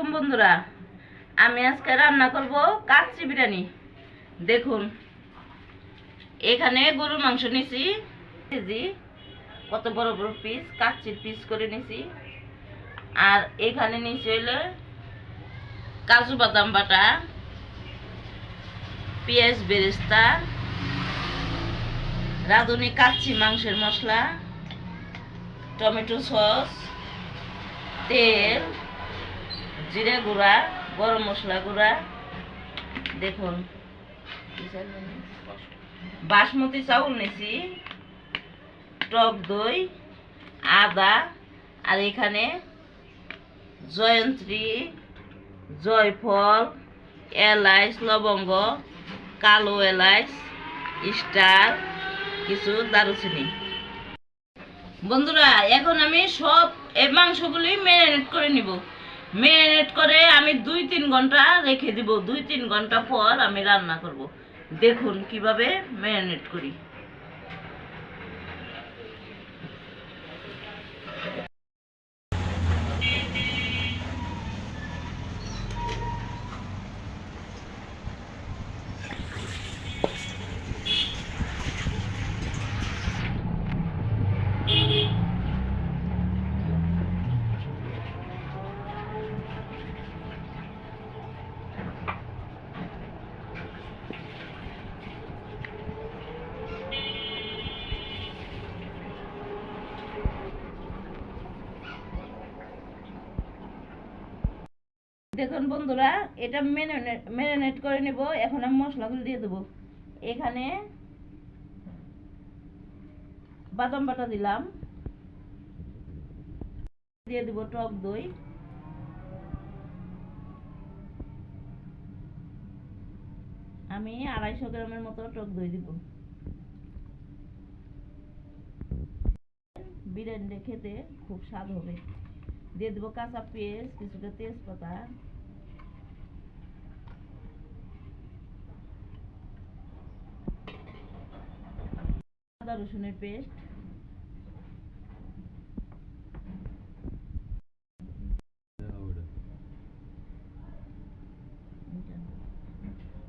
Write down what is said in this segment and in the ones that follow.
আলাইকুম বন্ধুরা। আমি আজকে রান্না করব কাচ্চি বিরিয়ানি। দেখুন, এখানে গরুর মাংস নিছি। কেজি কত বড় বড় পিস কাচ্চির পিস করে নিছি। আর এখানে নিচে হইলে কাজু বাদাম বাটা, পেঁয়াজ বেরেস্তা, রাঁধুনি কাচ্চি মাংসের মশলা, টমেটো সস, তেল জিরে গুঁড়া, গরম মশলা গুঁড়া, দেখুন। বাসমতি চাউল নিছি, টক দই, আদা, আর এখানে জয়ন্ত্রী, জয়ফল, এলাইচ, লবঙ্গ, কালো এলাইচ, স্টার, কিছু দারুচিনি। বন্ধুরা, এখন আমি সব এই মাংসগুলি ম্যারিনেট করে নিব। ম্যারিনেট করে আমি দুই তিন ঘণ্টা রেখে দিব। দুই তিন ঘণ্টা পর আমি রান্না করব। দেখুন কীভাবে ম্যারিনেট করি। দেখুন বন্ধুরা, এটা ম্যারিনেট ম্যারিনেট করে নেব। এখন আমি মশলাগুলো দিয়ে দেবো। এখানে বাদাম বাটা দিলাম। দিয়ে দিব টক দই। আমি আড়াইশো গ্রামের মতো টক দই দিব। বিরিয়ানিটা খেতে খুব স্বাদ হবে। দিয়ে দেবো কাঁচা পেঁয়াজ, কিছুটা তেজপাতা। আদা, রসুনের পেস্ট।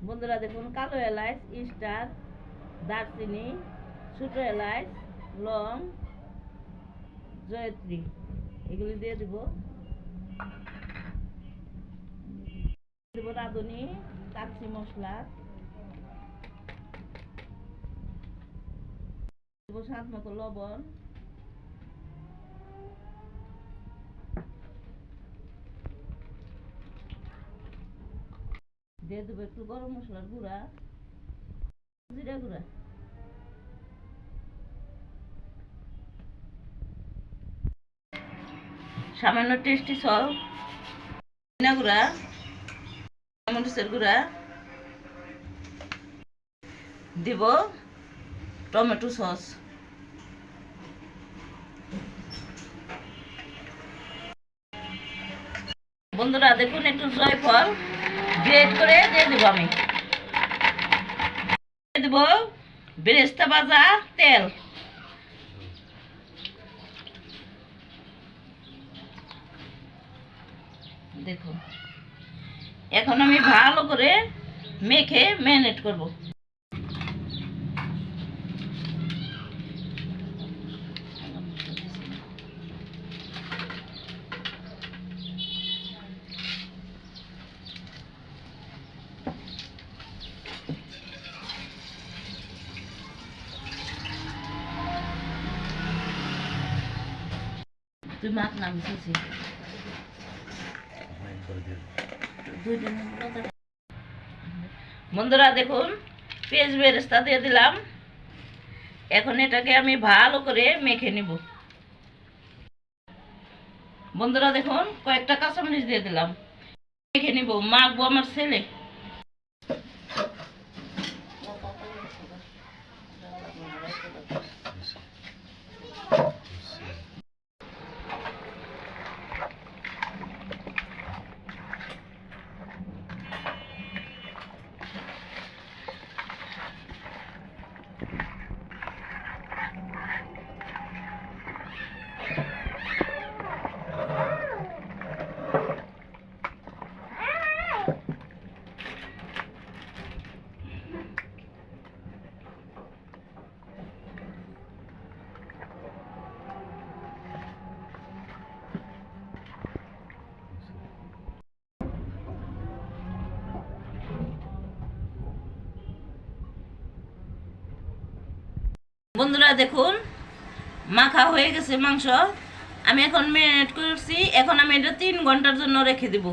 বন্ধুরা দেখুন, কালো এলাচ স্টার দারচিনি, ছোটো এলাচ, লং, জয়ত্রী। এগুলি দিয়ে দিব। দেব রাঁধুনি কাচ্চি মশলা। স্বাদ মতো লবণ। দিয়ে দেবো একটু গরম মশলার গুঁড়া, জিরা গুঁড়া। সামান্য টেস্টি সল ধনিয়া গুঁড়া মরিচের গুঁড়া। দিব টমেটো সস। বন্ধুরা, দেখুন একটু জয়ফল গ্রেট করে দিয়ে দেবো আমি। দিয়ে দেবো বেরেস্তা ভাজা তেল। দেখুন। এখন আমি ভালো করে মেখে ম্যারিনেট করব। তুই বন্ধুরা, দেখুন, পেঁয়াজ বেরেস্তা দিয়ে দিলাম। এখন এটাকে আমি ভালো করে মেখে নিব। বন্ধুরা, দেখুন, কয়েকটা কাঁচামরিচ দিয়ে দিলাম। মেখে নিব। মাখবো আমার ছেলে। বন্ধুরা, দেখুন, মাখা হয়ে গেছে মাংস। আমি এখন ম্যারিনেট করছি। এখন আমি এটা তিন ঘণ্টার জন্য রেখে দিব।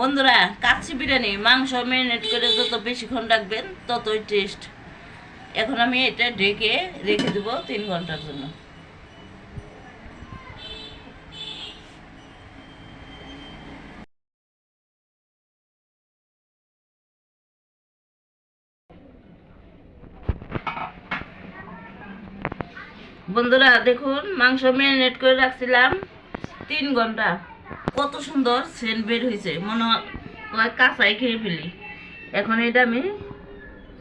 বন্ধুরা, কাচ্চি বিরিয়ানি, মাংস ম্যারিনেট করে যত বেশিক্ষণ রাখবেন, ততই টেস্ট এখন আমি এটা ঢেকে রেখে দেবো তিন ঘণ্টার জন্য। বন্ধুরা, দেখুন, মাংস ম্যারিনেট করে রাখছিলাম তিন ঘণ্টা। কত সুন্দর সেন্ট বের হয়েছে। মনে হয় কাঁচাই খেয়ে ফেলি। এখন এটা আমি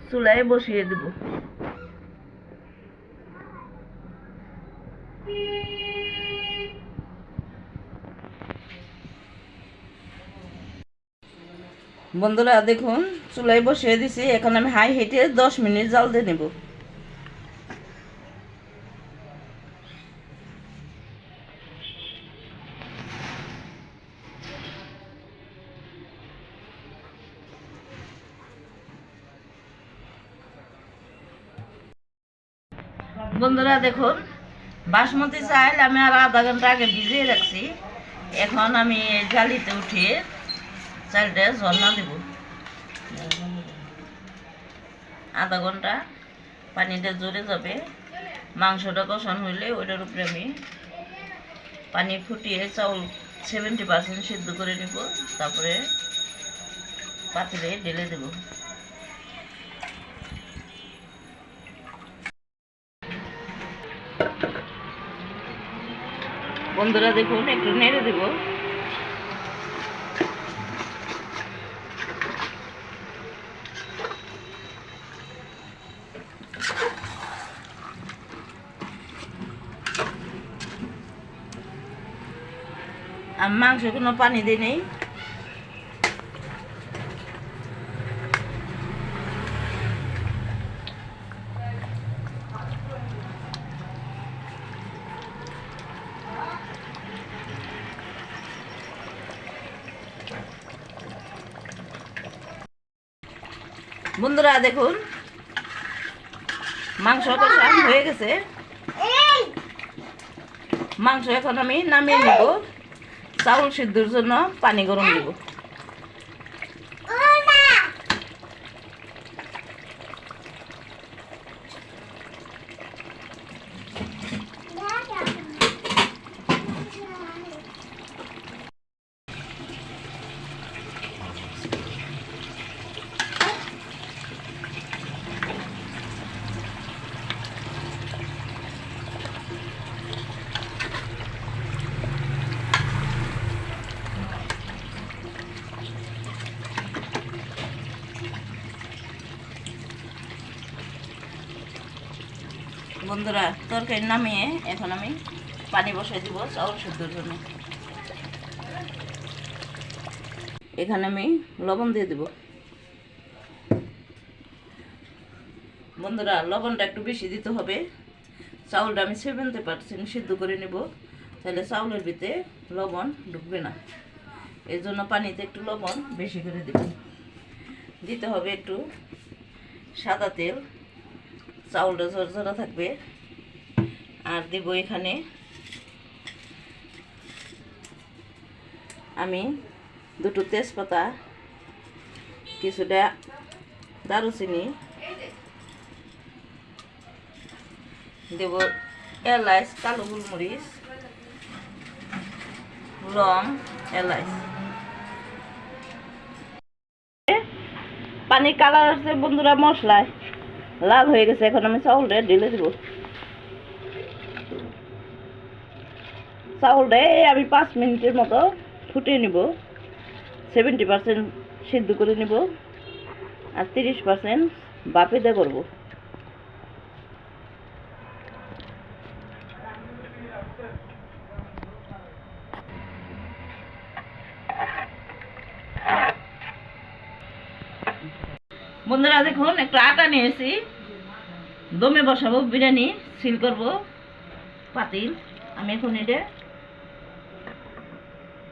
চুলায় বসিয়ে দেব। বন্ধুরা, দেখুন, চুলায় বসিয়ে দিছি। এখন আমি হাই হিটে দশ মিনিট জাল দিয়ে নেব। বন্ধুরা দেখুন বাসমতি চাল আমি আর আধা ঘণ্টা আগে ভিজিয়ে রাখছি। এখন আমি এই জালিতে উঠিয়ে চালটা ঝর্ণা দেব। আধা ঘণ্টা পানিটা জোরে যাবে। মাংসটা কষানো হইলে ওইটার উপরে আমি পানি ফুটিয়ে চাউল সেভেন্টি পার্সেন্ট সিদ্ধ করে নিব। তারপরে পাতিলে ঢেলে দেবো। বন্ধুরা দেখুন একটু নেড়ে দেব। আর মাংস কোনো পানি দিই নেই বন্ধুরা দেখুন। মাংস কষা হয়ে গেছে। মাংস এখন আমি নামিয়ে নিব। চাউল সিদ্ধর জন্য পানি গরম দিব। বন্ধুরা তরকারি নামিয়ে এখন আমি পানি বসাই দিব চাউল সিদ্ধর জন্য। এখানে আমি লবণ দিয়ে দেব। বন্ধুরা, লবণটা একটু বেশি দিতে হবে। চাউলটা আমি সেভেন্টি পার্সেন্ট সিদ্ধ করে নেব, তাহলে চাউলের ভিতরে লবণ ঢুকবে না। এই জন্য পানিতে একটু লবণ বেশি করে দেব। দিতে হবে একটু সাদা তেল। চাউলটা ঝরঝরা থাকবে। আর দিব এখানে আমি দুটো তেজপাতা, কিছুটা দারুচিনি, দেব এলাইচ, কালো গোলমরিচ, লং এলাইচ। পানি কালার আছে বন্ধুরা মশলায়। লাল হয়ে গেছে, এখন আমি চাউলটা ঢেলে দিব। চাউলটা আমি পাঁচ মিনিটের মতো ফুটিয়ে নিব। সেভেন্টি পার্সেন্ট সিদ্ধ করে নিব। আর তিরিশ পার্সেন্ট বাপিতে করব। বন্ধুরা, দেখুন, একটু আটা নিয়েছি দমে বসাবো, বিরিয়ানি সিল করব, পাতিল। আমি এখন এটা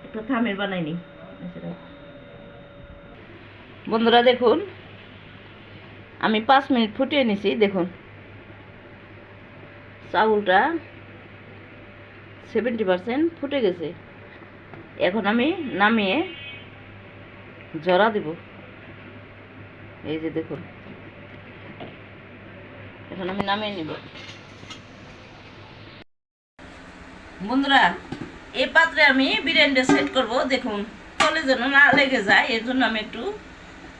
একটু থামের বানাইনি। বন্ধুরা, দেখুন, আমি পাঁচ মিনিট ফুটিয়ে নিছি, দেখুন। চাউলটা সেভেন্টি পার্সেন্ট ফুটে গেছে। এখন আমি নামিয়ে জরা দেব। এই যে দেখুন। এখন আমি নামিয়ে নিব। বন্ধুরা এই পাত্রে আমি বিরিয়ানিটা সেট করব। দেখুন, তলে যেন না লেগে যায়, এর জন্য আমি একটু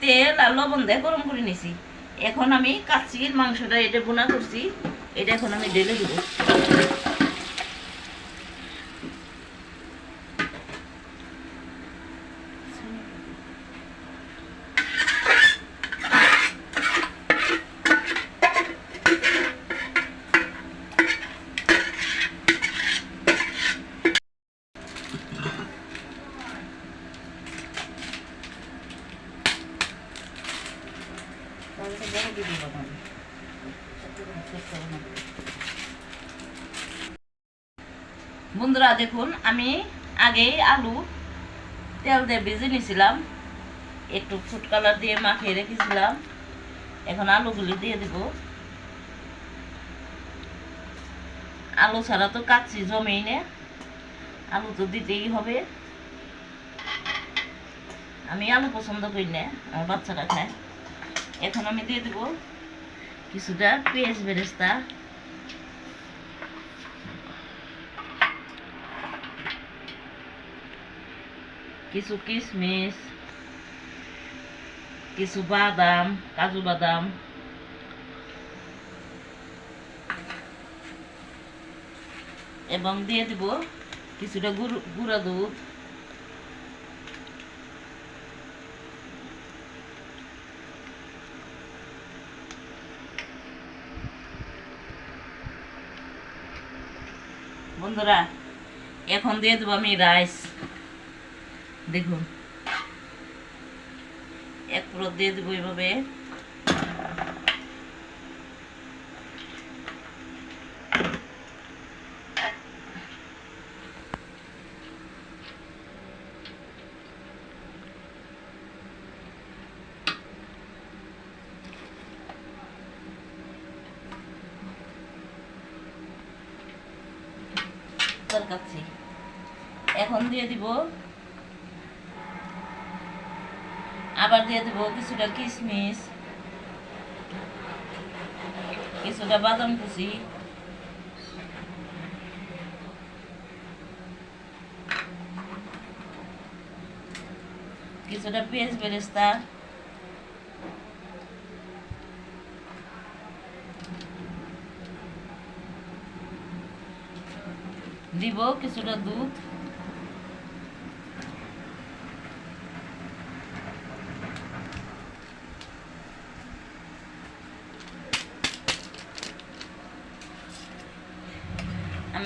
তেল আর লবণ দিয়ে গরম করে নিছি। এখন আমি কাচ্চির মাংসটা এটা বোনা করছি। এটা এখন আমি ঢেলে দেবো বন্ধুরা দেখুন, আমি আগে আলু, তেল দিয়ে ভেজে নিয়েছিলাম। একটু ফুড কালার দিয়ে মাখিয়ে রেখেছিলাম। এখন আলুগুলি দিয়ে দেব। আলু ছাড়া তো কাচ্ছি জমেই না। আলু তো দিতেই হবে। আমি আলু পছন্দ করি না, আমার বাচ্চারা খায়। এখন আমি দিয়ে দেব কিছুটা পেঁয়াজ বেরেস্তা। কিছু কিশমিশ কিছু বাদাম কাজু বাদাম এবং দিয়ে দিব কিছুটা গুঁড়ো দুধ। বন্ধুরা, এখন দিয়ে দেবো আমি রাইস দেখুন। এক পুরো দিয়ে দেবো এইভাবে। এখন দিয়ে দিব আবার দিয়ে দেবো কিছুটা কিশমিশ কিছুটা বাদাম কুচি। কিছুটা পেঁয়াজ বেরেস্তা। দিব কিছুটা দুধ।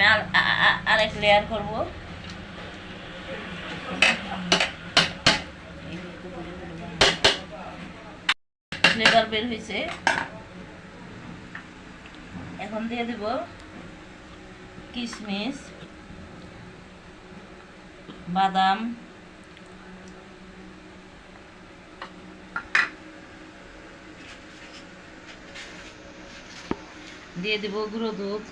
আমি আরেক লেয়ার করব। ফ্লেভার বের হয়েছে। এখন দিয়ে দেব কিশমিশ বাদাম, দিয়ে দেব গুঁড়ো দুধ।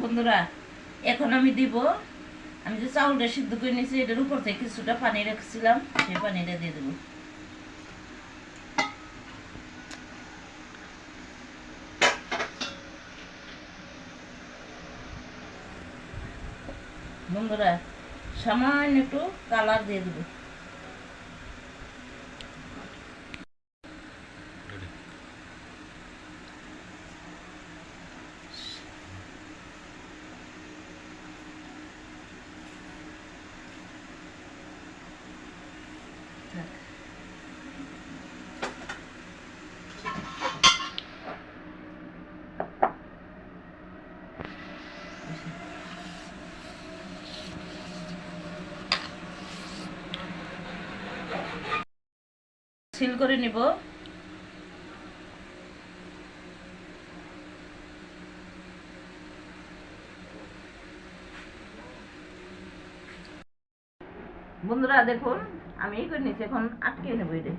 বন্ধুরা, এখন আমি দিব। আমি যে চাউলটা সিদ্ধ করে নিয়েছি, এটার উপর থেকে কিছুটা পানি রেখেছিলাম, সেই পানিটা দিয়ে দেবো। বন্ধুরা সামান্য একটু কালার দিয়ে দেবো। সিল করে নিব। বন্ধুরা, দেখুন, আমি এই করে নিচ্ছি এখন আটকে নেব এটা।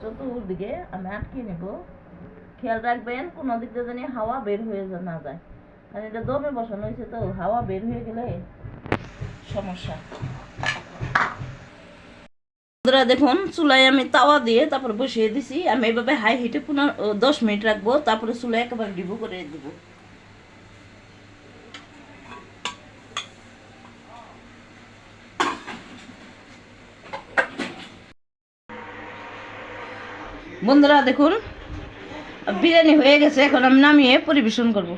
চতুর্দিকে আমি আটকে নেব। খেয়াল রাখবেন, কোনো দিক দিয়ে জানি হাওয়া বের হয়ে যা- না যায়। কারণ এটা দমে বসানো হয়েছে, তো হাওয়া বের হয়ে গেলে সমস্যা। বন্ধুরা, দেখুন, চুলায় আমি তাওয়া দিয়ে তারপর বসিয়ে দিছি। আমি এইভাবে হাই হিটে পনেরো দশ মিনিট রাখব, তারপরে চুলায় একেবারে ডিবু করে দিব। বন্ধুরা, দেখুন, বিরিয়ানি হয়ে গেছে, এখন আমি নামিয়ে পরিবেশন করব।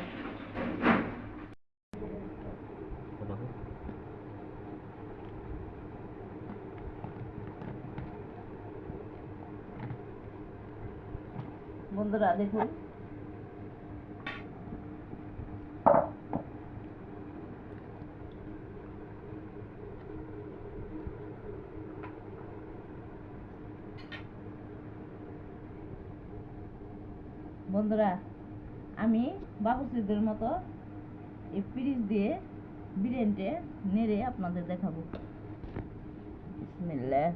বন্ধুরা দেখুন। বন্ধুরা আমি বাবুসিদের মতো এই ফ্রিজ দিয়ে বিরিয়ানিটা নেড়ে আপনাদের দেখাবো। বিসমিল্লাহ।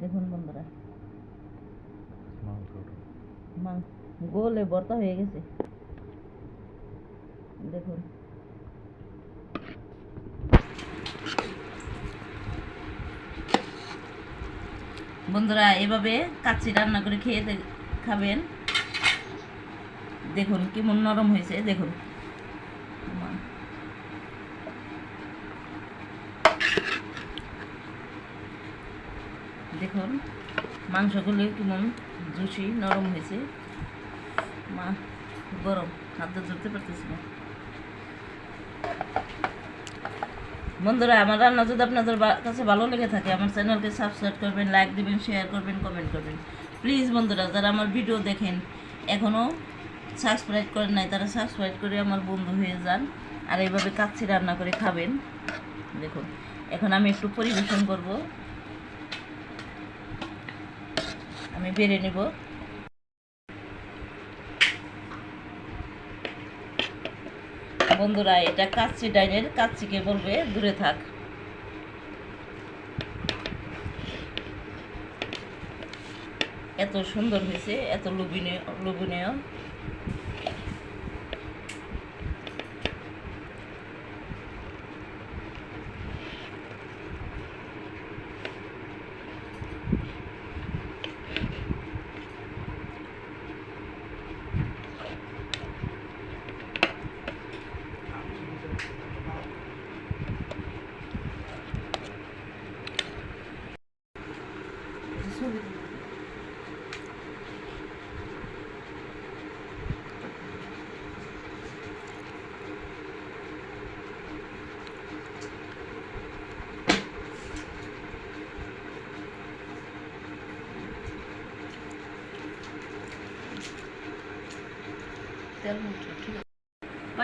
দেখুন বন্ধুরা। মাং গোলে ভর্তা হয়ে গেছে। দেখুন। বন্ধুরা এভাবে কাচ্চি রান্না করে খেয়ে খাবেন। দেখুন কেমন নরম হয়েছে দেখুন মা- দেখুন মাংসগুলো কেমন জুসি নরম হয়েছে। মা, গরম হাত দিয়ে ধরতে পারতেছি না। বন্ধুরা, আমার রান্না যদি আপনাদের কাছে ভালো লেগে থাকে, আমার চ্যানেলকে সাবস্ক্রাইব করবেন লাইক দিবেন শেয়ার করবেন কমেন্ট করবেন। প্লিজ বন্ধুরা, যারা আমার ভিডিও দেখেন এখনও সাবস্ক্রাইব করেন নাই, তারা সাবস্ক্রাইব করে আমার বন্ধু হয়ে যান, আর এইভাবে কাচ্ছি রান্না করে খাবেন। দেখুন, এখন আমি একটু পরিবেশন করব। আমি বেড়ে নেব। বন্ধুরা, এটা কাচ্চি ডাইনের, কাচ্চিকে বলবে, দূরে থাক। এত সুন্দর হয়েছে, এত লোভনীয় লোভনীয়।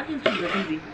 তেল মুঠো ঠিক আছে বাটিল ছিল দিবি